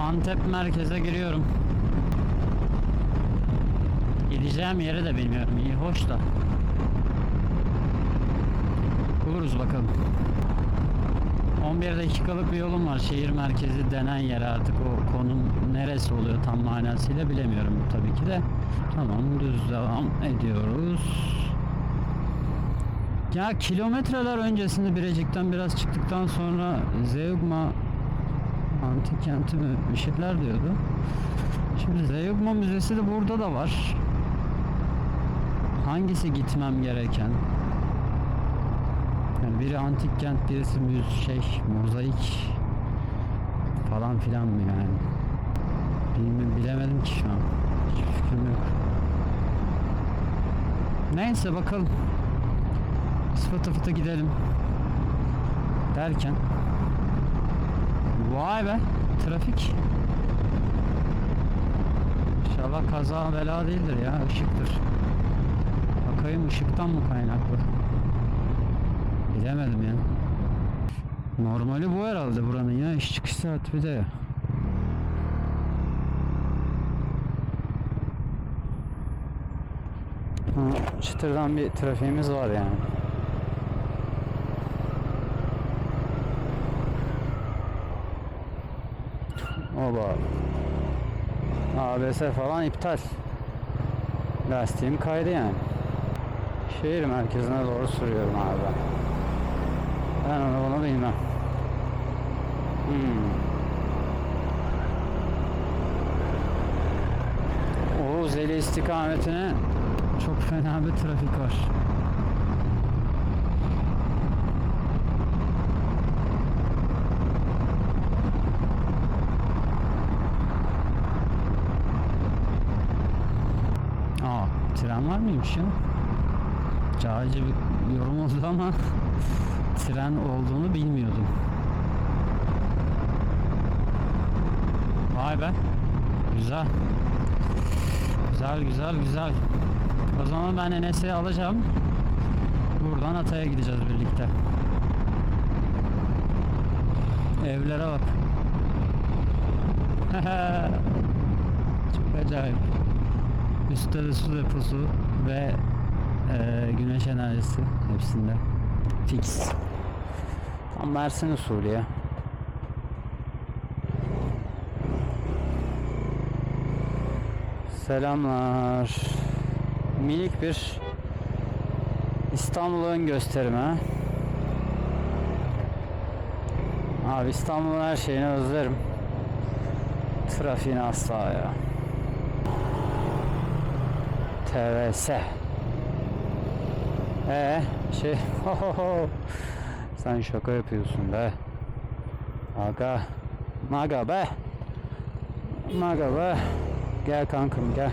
Antep merkeze giriyorum. Gideceğim yeri de bilmiyorum. İyi hoş da. Buluruz bakalım. 11 dakikalık bir yolum var. Şehir merkezi denen yer artık o konum neresi oluyor tam manasıyla bilemiyorum tabii ki de. Tamam düz devam ediyoruz. Ya kilometreler öncesinde Birecik'ten biraz çıktıktan sonra Zeugma antik kenti mi bir şeyler diyordu. Şimdi Zeugma Müzesi de burada da var. Hangisi gitmem gereken? Yani biri antik kent, birisi müz şey, mozaik falan filan mı yani? Bilmiyorum, bilemedim ki şu an. Hiç fikrim yok. Neyse bakalım. Fıtı fıtı gidelim. Derken Vay be trafik. İnşallah kaza bela değildir ya ışıktır. Bakayım ışıktan mı kaynaklı? Bilemedim ya. Normali bu herhalde buranın ya iş çıkış saati bir de Çıtırdan bir trafiğimiz var yani. Oba. ABS falan iptal. Lastiğim kaydı yani. Şehir merkezine doğru sürüyorum abi. Ben onu bunu bilmem. Hmm. Oğuz Eli istikametine çok fena bir trafik var. Aa, tren var mıymış ya? Cahilce bir yorum oldu ama tren olduğunu bilmiyordum. Vay be. Güzel. Güzel güzel güzel. O zaman ben Enes'i alacağım. Buradan Atay'a gideceğiz birlikte. Evlere bak. Çok acayip. Üstte su deposu ve e, güneş enerjisi hepsinde. Fix. Tam Mersin usulü ya. Selamlar. Minik bir İstanbul'un gösterimi. Abi İstanbul'un her şeyini özlerim. Trafiğini asla ya. TVS. Ee, şey, sen şaka yapıyorsun be. Aga, maga be. Maga be. Gel kankım gel.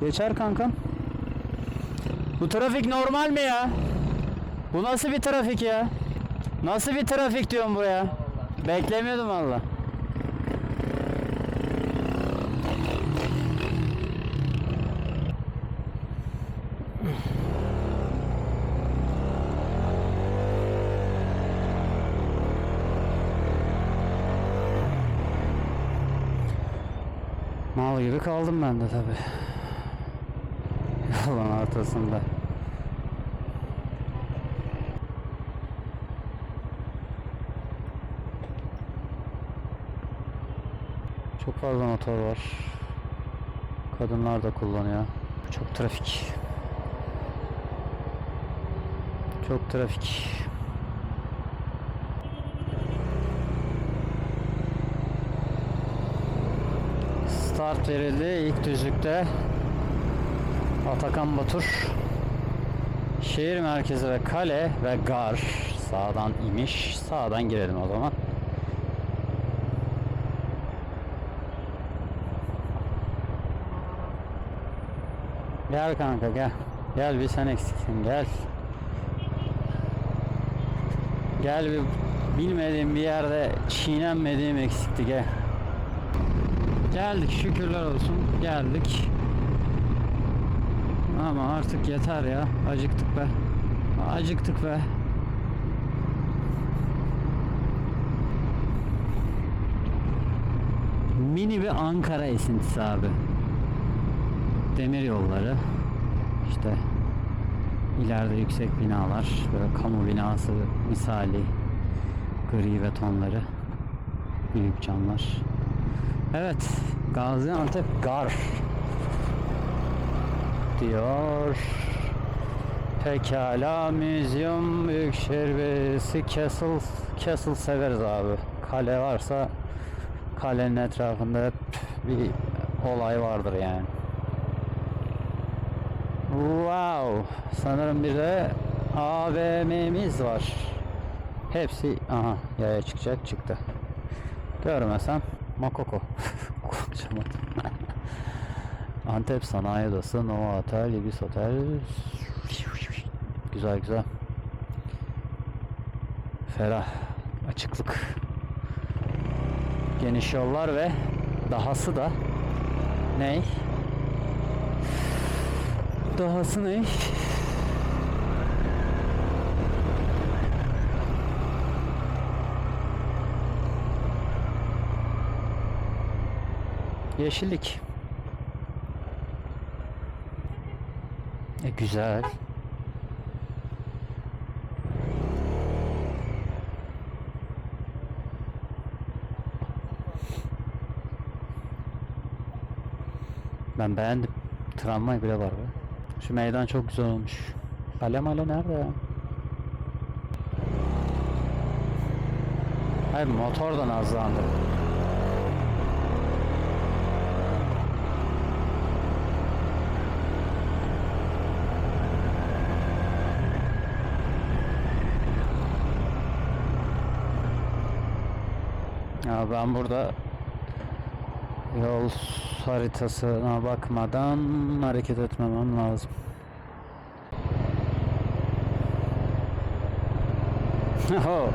Geçer kankam. Bu trafik normal mi ya? Bu nasıl bir trafik ya? Nasıl bir trafik diyorum bu ya? Beklemiyordum valla. Gibi kaldım ben de tabi. Yolun ortasında. Çok fazla motor var. Kadınlar da kullanıyor. Çok trafik. Çok trafik. Start verildi ilk düzlükte. Atakan Batur. Şehir merkezi ve kale ve gar sağdan imiş. Sağdan girelim o zaman. Gel kanka gel. Gel bir sen eksiksin gel. Gel bir bilmediğim bir yerde çiğnenmediğim eksikti gel. Geldik şükürler olsun geldik. Ama artık yeter ya. Acıktık be. Acıktık be. Mini bir Ankara esintisi abi. Demir yolları. İşte ileride yüksek binalar. Böyle kamu binası misali. Gri betonları. Büyük camlar. Evet, Gaziantep Gar diyor. Pekala Müzyum Büyükşehir Belediyesi Castle Castle severiz abi. Kale varsa kalenin etrafında hep bir olay vardır yani. Wow. Sanırım bir de AVM'miz var. Hepsi aha yaya çıkacak çıktı. Görmesem Makoko. Konuşamadım. Antep Sanayi Odası, Nova Otel, Ibis Otel. Güzel güzel. Ferah. Açıklık. Geniş yollar ve dahası da ney? Dahası ne? Yeşillik. E güzel. Ben beğendim. Tramvay bile var be. Şu meydan çok güzel olmuş. Kale male nerede ya? Hayır motor da nazlandı. Ben burada yol haritasına bakmadan hareket etmemem lazım. Oho.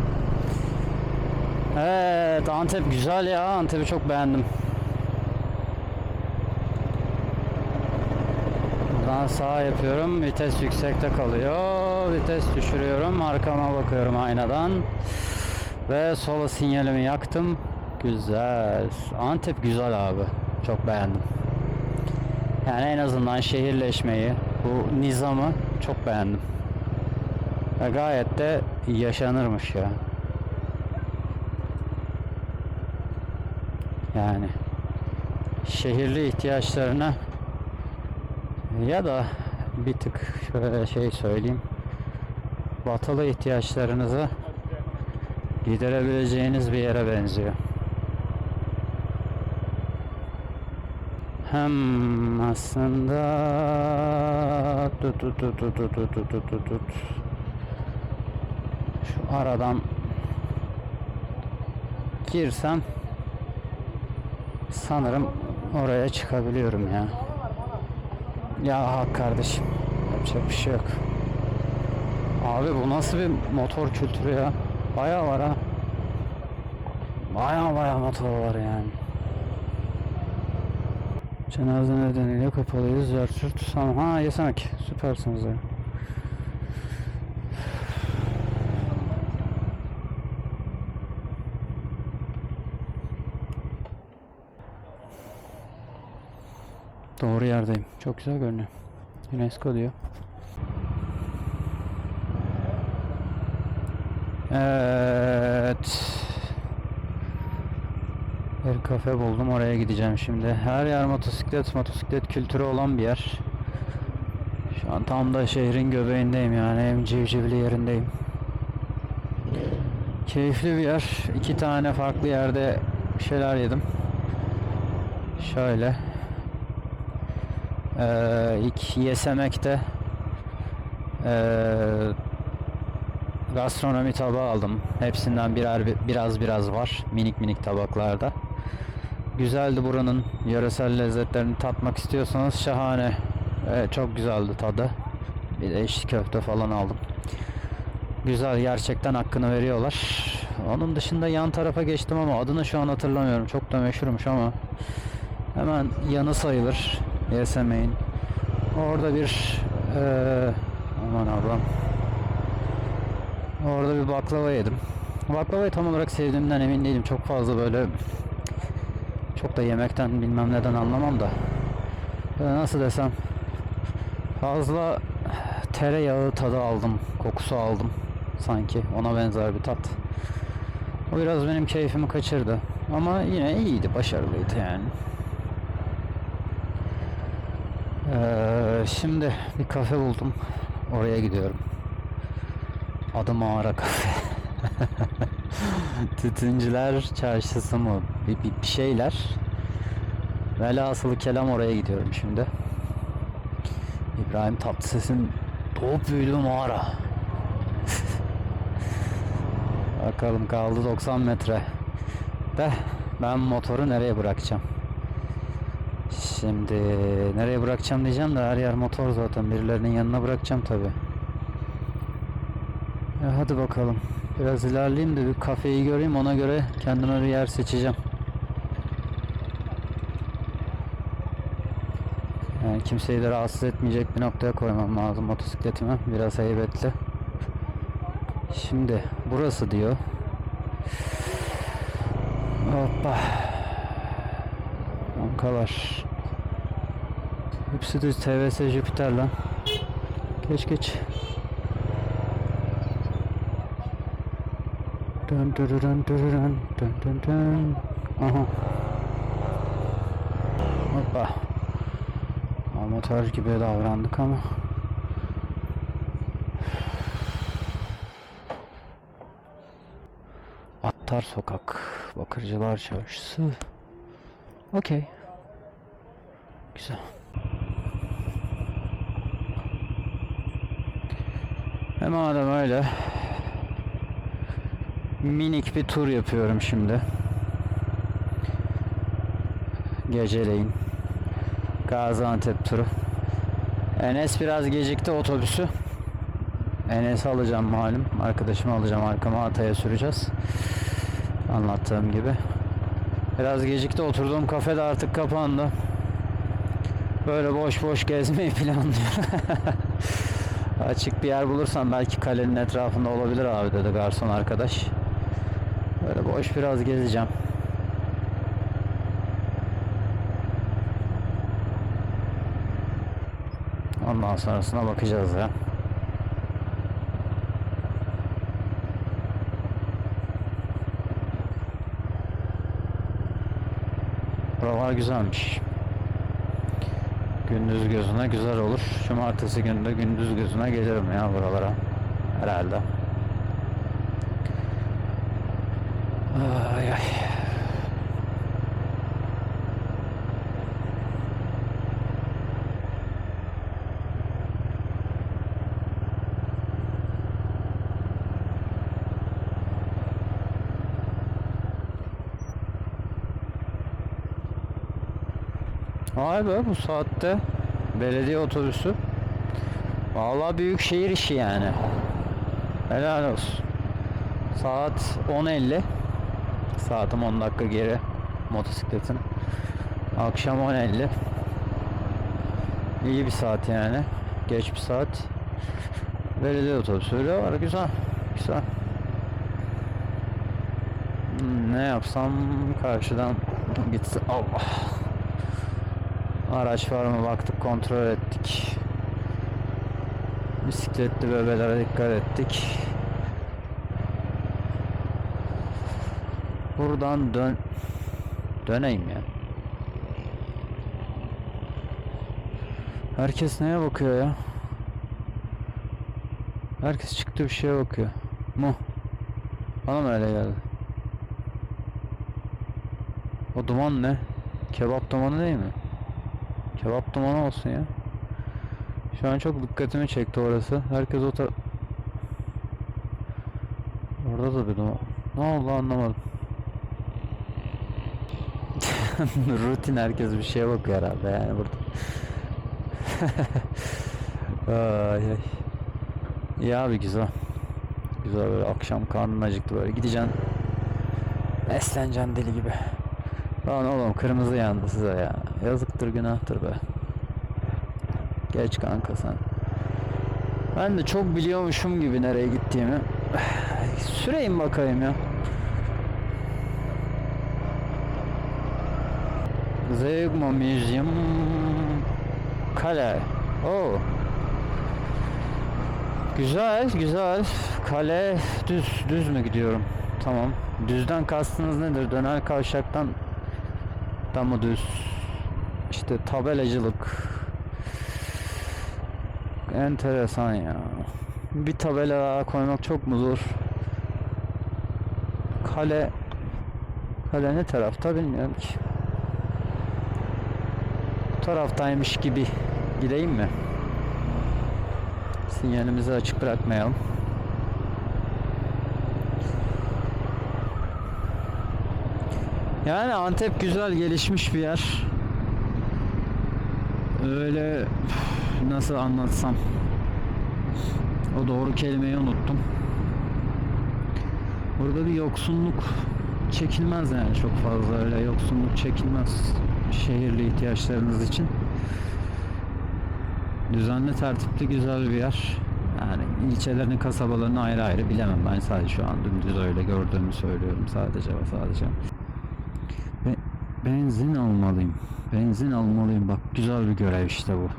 Evet Antep güzel ya Antep'i çok beğendim. Buradan sağ yapıyorum vites yüksekte kalıyor vites düşürüyorum arkama bakıyorum aynadan ve sola sinyalimi yaktım güzel. Antep güzel abi. Çok beğendim. Yani en azından şehirleşmeyi bu nizamı çok beğendim. Ve gayet de yaşanırmış ya. Yani şehirli ihtiyaçlarına ya da bir tık şöyle şey söyleyeyim. Batılı ihtiyaçlarınızı giderebileceğiniz bir yere benziyor. Hem aslında tut tut tut tut tut tut tut tut tut. Şu aradan girsem Sanırım oraya çıkabiliyorum ya. Ya hak kardeşim. Yapacak bir şey yok. Abi bu nasıl bir motor kültürü ya? Baya var ha. Baya baya motor var yani. Cenaze nedeniyle kapalıyız. Zertürt. Tamam. Ha yesemek. Süpersiniz ya. Doğru yerdeyim. Çok güzel görünüyor. UNESCO diyor. Evet. Bir kafe buldum oraya gideceğim şimdi. Her yer motosiklet, motosiklet kültürü olan bir yer. Şu an tam da şehrin göbeğindeyim yani en civcivli yerindeyim. Keyifli bir yer. İki tane farklı yerde bir şeyler yedim. Şöyle. Ee, ilk Yesemek'te ee, gastronomi tabağı aldım. Hepsinden birer biraz biraz var. Minik minik tabaklarda. Güzeldi buranın yöresel lezzetlerini tatmak istiyorsanız şahane. Evet, çok güzeldi tadı. Bir de içli köfte falan aldım. Güzel gerçekten hakkını veriyorlar. Onun dışında yan tarafa geçtim ama adını şu an hatırlamıyorum. Çok da meşhurmuş ama hemen yanı sayılır. Yesemeyin. Orada bir eee aman ablam. Orada bir baklava yedim. Baklavayı tam olarak sevdiğimden emin değilim. Çok fazla böyle Çok da yemekten bilmem neden anlamam da. Böyle nasıl desem fazla tereyağı tadı aldım, kokusu aldım sanki. Ona benzer bir tat. O biraz benim keyfimi kaçırdı. Ama yine iyiydi, başarılıydı yani. Ee, şimdi bir kafe buldum. Oraya gidiyorum. Adı Mağara Kafe. Tütüncüler çarşısı mı? Bir, bir, bir şeyler. Velhasılı kelam oraya gidiyorum şimdi. İbrahim Tatlıses'in doğup büyüdüğü mağara. Bakalım kaldı 90 metre. De ben motoru nereye bırakacağım? Şimdi nereye bırakacağım diyeceğim de her yer motor zaten. Birilerinin yanına bırakacağım tabi. E hadi bakalım. Biraz ilerleyeyim de bir kafeyi göreyim ona göre kendime bir yer seçeceğim. Yani kimseyi de rahatsız etmeyecek bir noktaya koymam lazım motosikletimi. Biraz heybetli. Şimdi burası diyor. Hoppa. Bankalar. Hepsi düz TVS Jüpiter lan. Geç geç. Dön dön dön dön dön dön dön. Aha. Hoppa. Amatör gibi davrandık ama. Attar Sokak, Bakırcılar Çarşısı. Okey. Güzel. E madem öyle minik bir tur yapıyorum şimdi. Geceleyin. Gaziantep turu. Enes biraz gecikti otobüsü. Enes'i alacağım malum. Arkadaşımı alacağım arkama Hatay'a süreceğiz. Anlattığım gibi. Biraz gecikti oturduğum kafe de artık kapandı. Böyle boş boş gezmeyi planlıyorum. Açık bir yer bulursam belki kalenin etrafında olabilir abi dedi garson arkadaş. Böyle boş biraz gezeceğim. Ondan sonrasına bakacağız ya. Buralar güzelmiş. Gündüz gözüne güzel olur. Cumartesi günü de gündüz gözüne gelirim ya buralara. Herhalde. Ay ay. Be bu saatte belediye otobüsü. Vallahi büyük şehir işi yani. Helal olsun. Saat 10.50. Saatim 10 dakika geri motosikletin. Akşam 10.50. İyi bir saat yani. Geç bir saat. Belediye otobüsü öyle var. Güzel. Güzel. Hmm, Ne yapsam karşıdan gitsin. Allah. Araç var mı baktık kontrol ettik. Bisikletli bebelere dikkat ettik. Buradan dön döneyim ya. Herkes neye bakıyor ya? Herkes çıktı bir şeye bakıyor. Mu? Bana mı öyle geldi? O duman ne? Kebap dumanı değil mi? Kebap dumanı olsun ya. Şu an çok dikkatimi çekti orası. Herkes o tar- Orada da bir duman. Ne oldu anlamadım. Rutin herkes bir şeye bakıyor herhalde yani burada. ay ay. İyi abi güzel. Güzel böyle akşam karnın acıktı böyle gideceksin. Esleneceksin deli gibi. Lan oğlum kırmızı yandı size ya. Yazıktır günahtır be. Geç kanka sen. Ben de çok biliyormuşum gibi nereye gittiğimi. Süreyim bakayım ya. Zeugma Museum Kale. Oo. Güzel, güzel. Kale düz, düz mü gidiyorum? Tamam. Düzden kastınız nedir? Döner kavşaktan da mı düz? İşte tabelacılık. Enteresan ya. Bir tabela daha koymak çok mu zor? Kale Kale ne tarafta bilmiyorum ki. Bu taraftaymış gibi gideyim mi? Sinyalimizi açık bırakmayalım. Yani Antep güzel gelişmiş bir yer. Öyle nasıl anlatsam. O doğru kelimeyi unuttum. Burada bir yoksunluk çekilmez yani çok fazla öyle yoksunluk çekilmez şehirli ihtiyaçlarınız için. Düzenli tertipli güzel bir yer. Yani ilçelerini kasabalarını ayrı ayrı bilemem. Ben sadece şu an dümdüz öyle gördüğümü söylüyorum sadece ve sadece. Ve benzin almalıyım. Benzin almalıyım. Bak güzel bir görev işte bu.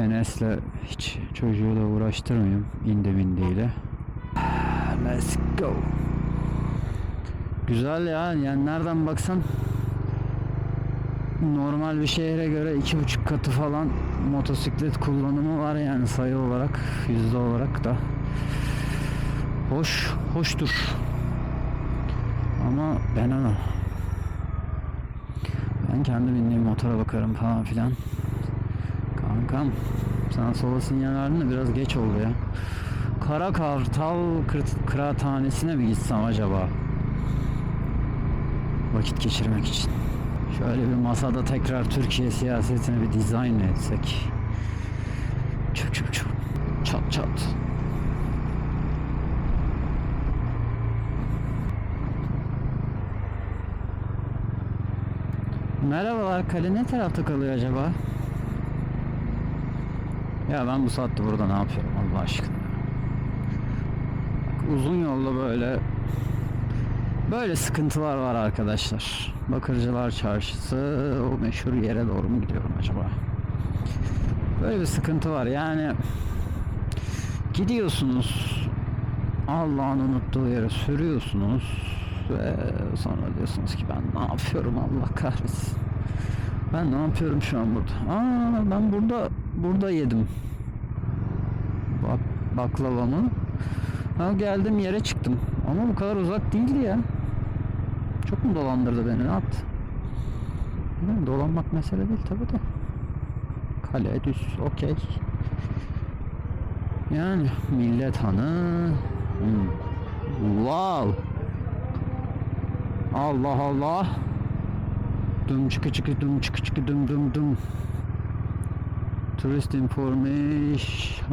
Enes'le hiç çocuğu da uğraştırmayayım. İndi bindiyle. Let's go. Güzel ya. Yani nereden baksan normal bir şehre göre iki buçuk katı falan motosiklet kullanımı var yani sayı olarak yüzde olarak da hoş hoştur ama ben ana ben kendi bindiğim motora bakarım falan filan kankam sen sola sinyal verdin de biraz geç oldu ya Kara Kartal Kıraathanesi'ne mi gitsem acaba vakit geçirmek için Şöyle bir masada tekrar Türkiye siyasetini bir dizayn etsek. Çup çup çup. Çat çat. Merhabalar, kale ne tarafta kalıyor acaba? Ya ben bu saatte burada ne yapıyorum Allah aşkına? Uzun yolda böyle Böyle sıkıntılar var arkadaşlar. Bakırcılar Çarşısı o meşhur yere doğru mu gidiyorum acaba? Böyle bir sıkıntı var. Yani gidiyorsunuz Allah'ın unuttuğu yere sürüyorsunuz ve sonra diyorsunuz ki ben ne yapıyorum Allah kahretsin. Ben ne yapıyorum şu an burada? Aa ben burada burada yedim. Bak baklavamı. Ha geldim yere çıktım. Ama bu kadar uzak değildi ya. Çok mu dolandırdı beni? Ne yaptı? Yani dolanmak mesele değil tabi de. Kale düz, okey. Yani millet hanı. Hmm. Wow. Allah Allah. Dum çıkı çıkı dum çıkı çıkı dum dum dum. Tourist information.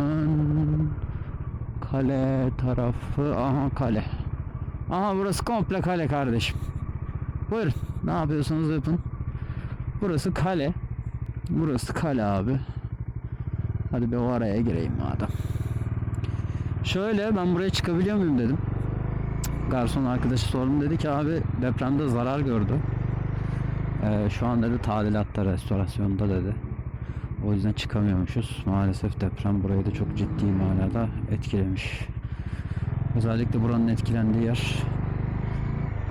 Kale tarafı. Aha kale. Aha burası komple kale kardeşim. Buyurun. Ne yapıyorsanız yapın. Burası kale. Burası kale abi. Hadi bir o araya gireyim madem. Şöyle ben buraya çıkabiliyor muyum dedim. Garson arkadaşı sordum dedi ki abi depremde zarar gördü. Ee, şu an dedi tadilatta restorasyonda dedi. O yüzden çıkamıyormuşuz. Maalesef deprem burayı da çok ciddi manada etkilemiş. Özellikle buranın etkilendiği yer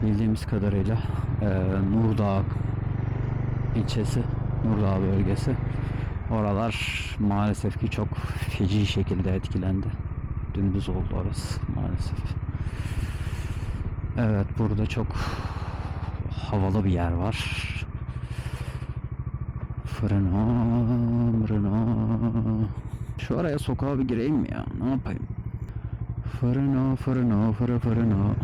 bildiğimiz kadarıyla e, Nurdağ ilçesi, Nurdağ bölgesi. Oralar maalesef ki çok feci şekilde etkilendi. Dümdüz oldu orası maalesef. Evet burada çok havalı bir yer var. Fırına, mırına. Şu araya sokağa bir gireyim mi ya? Ne yapayım? Fırına, fırına, fırı fırına.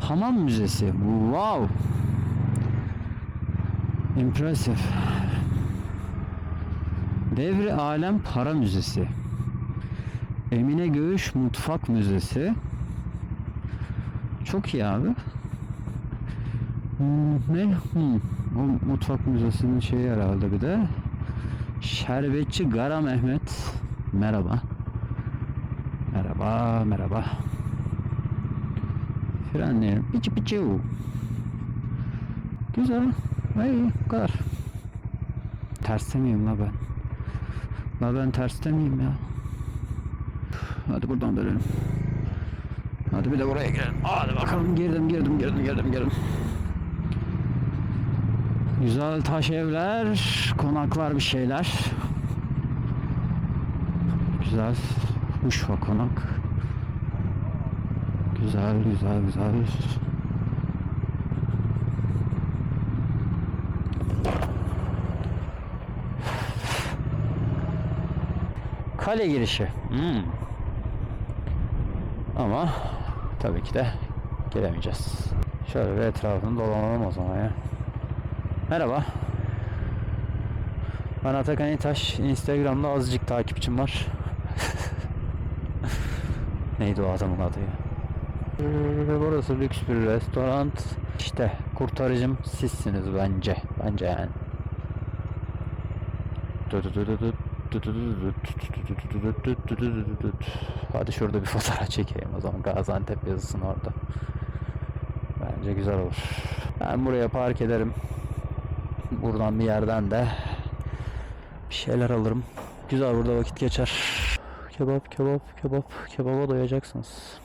Hamam Müzesi. Wow. Impressive. Devri Alem Para Müzesi. Emine Göğüş Mutfak Müzesi. Çok iyi abi. Ne? Hmm. O mutfak müzesinin şeyi herhalde bir de. Şerbetçi Gara Mehmet. Merhaba. Merhaba, merhaba. Frenleyelim. Piçi piçi. Güzel. İyi bu kadar. Terste miyim la ben? La ben terste miyim ya? Hadi buradan dönelim. Hadi bir de buraya girelim. Hadi bakalım girdim girdim girdim girdim girdim. Güzel taş evler, konaklar bir şeyler. Güzel Uşva konak. Güzel güzel güzel. Kale girişi. Hmm. Ama tabii ki de giremeyeceğiz. Şöyle bir etrafını dolanalım o zaman ya. Merhaba. Ben Atakan İtaş. Instagram'da azıcık takipçim var. Neydi o adamın adı ya? Ee, Burası lüks bir restoran. İşte kurtarıcım sizsiniz bence. Bence yani. Hadi şurada bir fotoğraf çekeyim o zaman Gaziantep yazısın orada. Bence güzel olur. Ben buraya park ederim. Buradan bir yerden de bir şeyler alırım. Güzel burada vakit geçer. Kebap, kebap, kebap, kebaba doyacaksınız.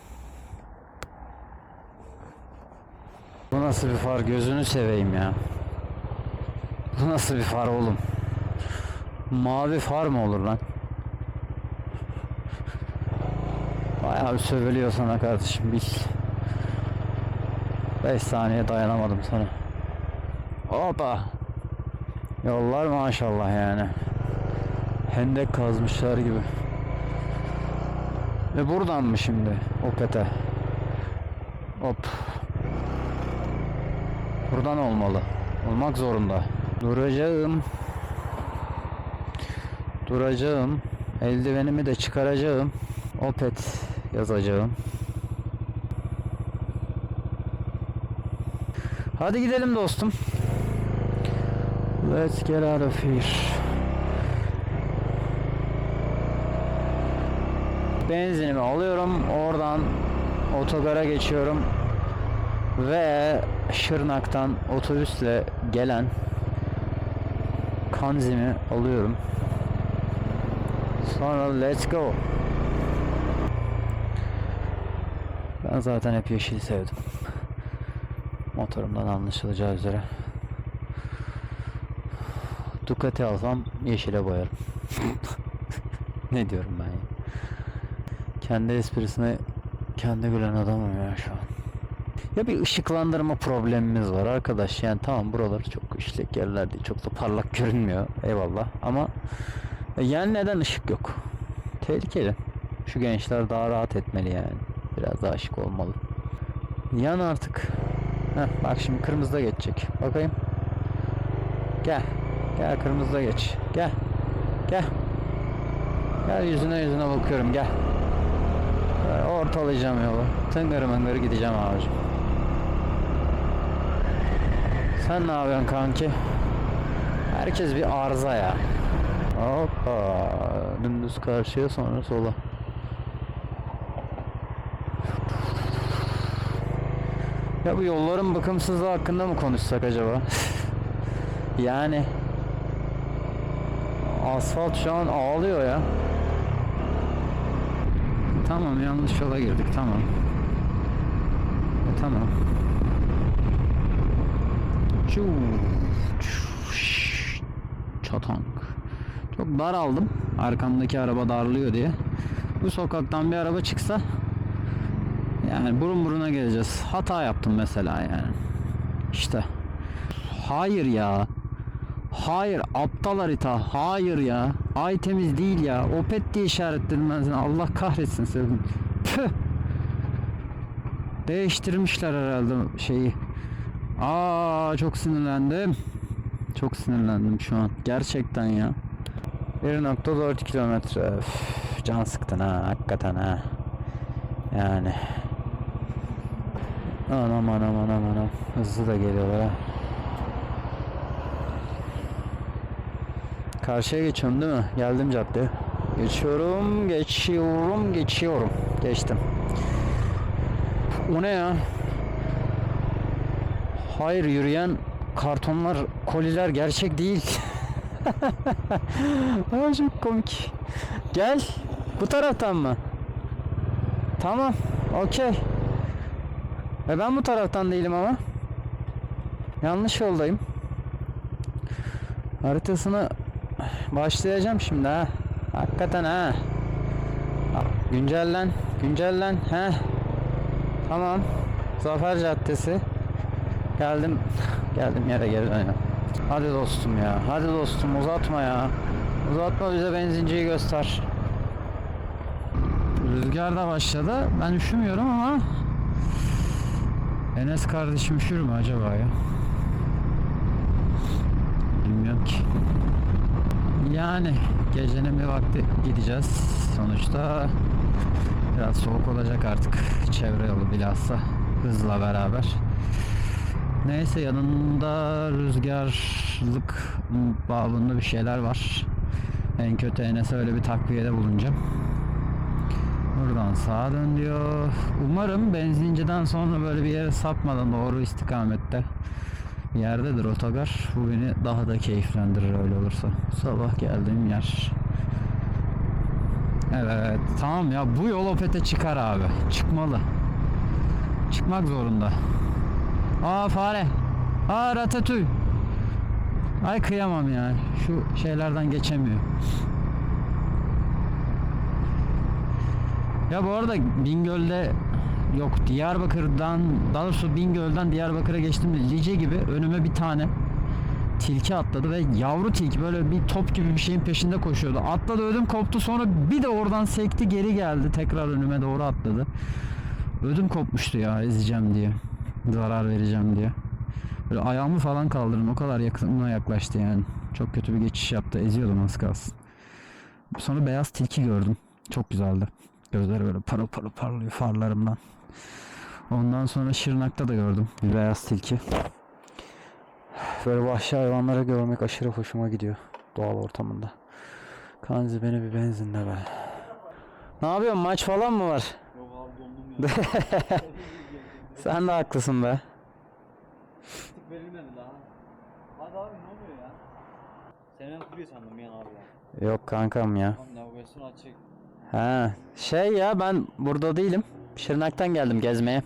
Bu nasıl bir far gözünü seveyim ya. Bu nasıl bir far oğlum? Mavi far mı olur lan? Bir sövülüyor sana kardeşim bil. 5 saniye dayanamadım sana. Hoppa. Yollar maşallah yani. Hendek kazmışlar gibi. Ve buradan mı şimdi Opet'e? Hop. Buradan olmalı. Olmak zorunda. Duracağım. Duracağım. Eldivenimi de çıkaracağım. Opet yazacağım. Hadi gidelim dostum. Let's get out of here. Benzinimi alıyorum. Oradan otogara geçiyorum. Ve Şırnak'tan otobüsle gelen kanzimi alıyorum. Sonra let's go. Ben zaten hep yeşil sevdim. Motorumdan anlaşılacağı üzere. Ducati alsam yeşile boyarım. ne diyorum ben ya? Kendi esprisine kendi gülen adamım ya şu an. Ya bir ışıklandırma problemimiz var arkadaş. Yani tamam buralar çok işlek yerler değil. Çok da parlak görünmüyor. Eyvallah. Ama yani neden ışık yok? Tehlikeli. Şu gençler daha rahat etmeli yani. Biraz daha ışık olmalı. Yan artık. Heh, bak şimdi kırmızıda geçecek. Bakayım. Gel. Gel kırmızıda geç. Gel. Gel. Gel yüzüne yüzüne bakıyorum gel. Böyle Ortalayacağım yolu. Tıngır mıngır gideceğim abicim. Sen ne yapıyorsun kanki? Herkes bir arıza ya. Hoppa. Dümdüz karşıya sonra sola. Ya bu yolların bakımsızlığı hakkında mı konuşsak acaba? yani asfalt şu an ağlıyor ya. Tamam yanlış yola girdik tamam. E, tamam. Çatank. Çok dar aldım. Arkamdaki araba darlıyor diye. Bu sokaktan bir araba çıksa yani burun buruna geleceğiz. Hata yaptım mesela yani. İşte. Hayır ya. Hayır aptal harita. Hayır ya. Ay temiz değil ya. Opet diye seni. Allah kahretsin seni. Püh. Değiştirmişler herhalde şeyi. Aa çok sinirlendim. Çok sinirlendim şu an. Gerçekten ya. 1.4 kilometre. Can sıktın ha hakikaten ha. Yani. Anam anam anam anam. Hızlı da geliyorlar ha. Karşıya geçiyorum değil mi? Geldim caddeye. Geçiyorum, geçiyorum, geçiyorum. Geçtim. O ne ya? Hayır yürüyen kartonlar, koliler gerçek değil. Aa, çok komik. Gel. Bu taraftan mı? Tamam. Okey. E ben bu taraftan değilim ama. Yanlış yoldayım. Haritasını başlayacağım şimdi ha. Hakikaten ha. Ha, Güncellen, güncellen. He. Tamam. Zafer Caddesi. Geldim. Geldim yere geri dönüyorum. Hadi dostum ya. Hadi dostum uzatma ya. Uzatma bize benzinciyi göster. Rüzgar da başladı. Ben üşümüyorum ama Enes kardeşim üşür mü acaba ya? Bilmiyorum ki. Yani gecenin bir vakti gideceğiz. Sonuçta biraz soğuk olacak artık. Çevre yolu bilhassa hızla beraber. Neyse yanında rüzgarlık bağımlı bir şeyler var. En kötü Enes'e öyle bir takviyede bulunacağım. Buradan sağa dön diyor. Umarım benzinciden sonra böyle bir yere sapmadan doğru istikamette bir yerdedir otogar. Bu beni daha da keyiflendirir öyle olursa. Sabah geldiğim yer. Evet tamam ya bu yol Opet'e çıkar abi. Çıkmalı. Çıkmak zorunda. Aa fare. Aa ratatouille. Ay kıyamam ya. Şu şeylerden geçemiyor. Ya bu arada Bingöl'de yok Diyarbakır'dan daha doğrusu Bingöl'den Diyarbakır'a geçtim Lice gibi önüme bir tane tilki atladı ve yavru tilki böyle bir top gibi bir şeyin peşinde koşuyordu. Atladı ödüm koptu sonra bir de oradan sekti geri geldi tekrar önüme doğru atladı. Ödüm kopmuştu ya ezeceğim diye. Zarar vereceğim diye. Böyle ayağımı falan kaldırdım o kadar yakınına yaklaştı yani. Çok kötü bir geçiş yaptı eziyordum az kalsın. Sonra beyaz tilki gördüm. Çok güzeldi. Gözleri böyle parıl parıl parlıyor farlarımdan. Ondan sonra Şırnak'ta da gördüm bir beyaz tilki. Böyle vahşi hayvanları görmek aşırı hoşuma gidiyor doğal ortamında. Kanzi beni bir benzinle be. Ne yapıyorsun maç falan mı var? Yok abi dondum ya. Sen de haklısın be. Verilmedi daha. Hadi abi ne oluyor ya? Sen ben kuruyor sandım ya abi ya. Yok kankam ya. Tamam navigasyon açık. Ha, şey ya ben burada değilim. Şırnak'tan geldim gezmeye.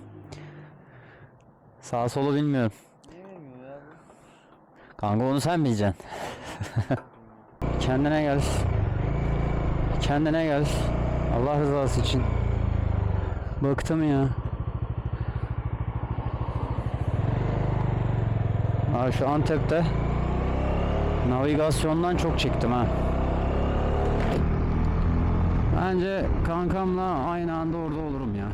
Sağ solu bilmiyorum. Kanka onu sen bileceksin. Kendine gel. Kendine gel. Allah rızası için. Bıktım ya. Aa, şu Antep'te navigasyondan çok çektim ha. Bence kankamla aynı anda orada olurum ya.